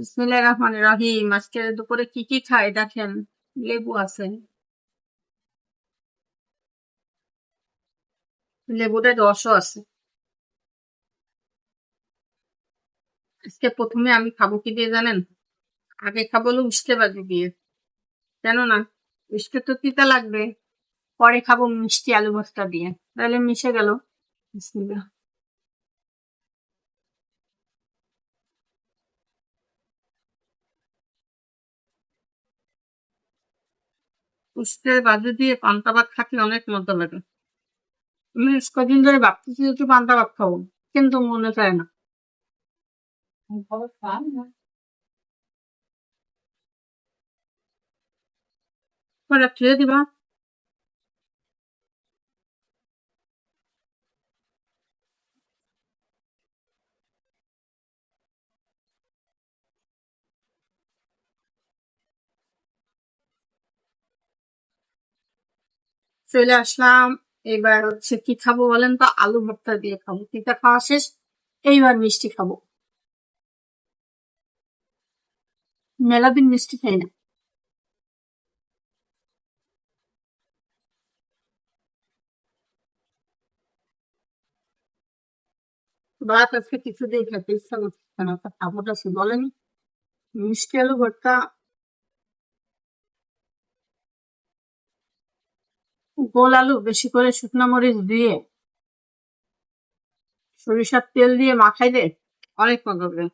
বিসমিল্লাহির রহমানির রহিম। আজকে দুপুরে কি কি খাই দেখেন, লেবু আছে। লেবুতে রসও আছে। আজকে প্রথমে আমি খাব কি দিয়ে জানেন? আগে খাব হলো উস্তে বাজু দিয়ে। কেন না উস্তে তো তিতা লাগবে, পরে খাব মিষ্টি আলু ভর্তা দিয়ে। তাহলে মিশে গেল। বিসমিল্লাহ। উস্তে বাজে দিয়ে পান্তা ভাত খাকি অনেক মজা লাগে। আমি কদিন ধরে ভাবতেছি একটু পান্তা ভাত খাব, কিন্তু মনে চায় না। খেয়ে দিবা। চলে আসলাম। এবার হচ্ছে কি খাব বলেন তো? আলু ভর্তা দিয়ে খাব। তিতা খাওয়া শেষ। এইবার মিষ্টি খাব। মেলা দিন মিষ্টি খাই না। ভাত আজকে কিছু দিয়ে খেতে ইচ্ছা করছে না। খাবোটা সে বলেনি? মিষ্টি আলু ভর্তা গোল আলু বেশি করে শুকনো মরিচ দিয়ে সরিষার তেল দিয়ে মাখাইলে অনেক মজা হবে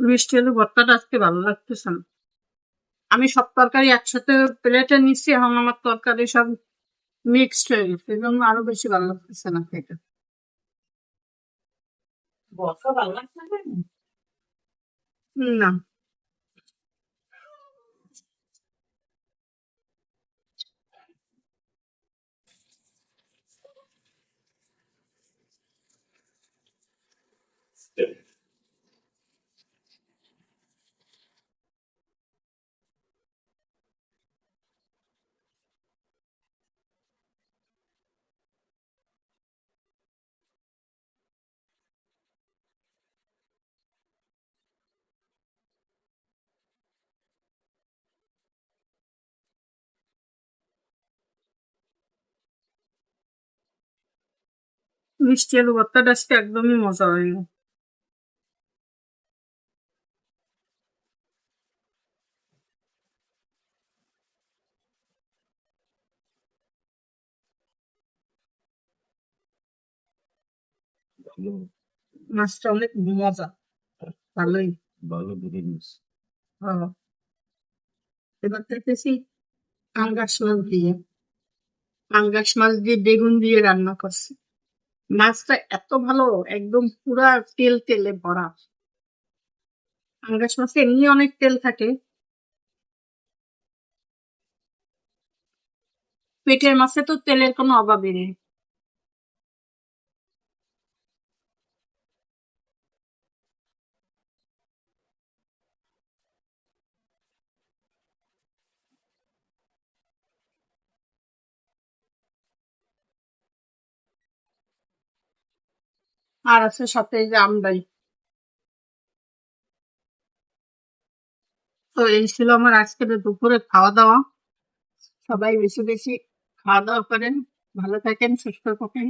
মিষ্টি আলু ভর্তাটা আজকে ভালো লাগতেছে না। আমি সব তরকারি একসাথে প্লেটে নিচ্ছি এখন আমার তরকারি সব মিক্সড হয়ে গেছে এই জন্য আরও বেশি ভালো লাগতেছে না খেতে। না। মিষ্টি আলু ভর্তাটা আজকে একদমই মজা হয়নি। মাছটা অনেক মজা। ভালোই। ভালো বিরিয়ানি হ্যাঁ। এবার দেখতেছি আঙ্গাস মাছ দিয়ে। আঙ্গাস মাছ দিয়ে বেগুন দিয়ে রান্না করছে। মাছটা এত ভালো, একদম পুরা তেল তেলে ভরা। আঙ্গাস মাছে এমনি অনেক তেল থাকে। পেটের মাছে তো তেলের কোনো অভাবই নেই। আর আছে সাথে এই যে আমদাই তো এই ছিল আমার আজকের দুপুরে খাওয়া দাওয়া সবাই বেশি বেশি খাওয়া দাওয়া করেন, ভালো থাকেন, সুস্থ থাকেন।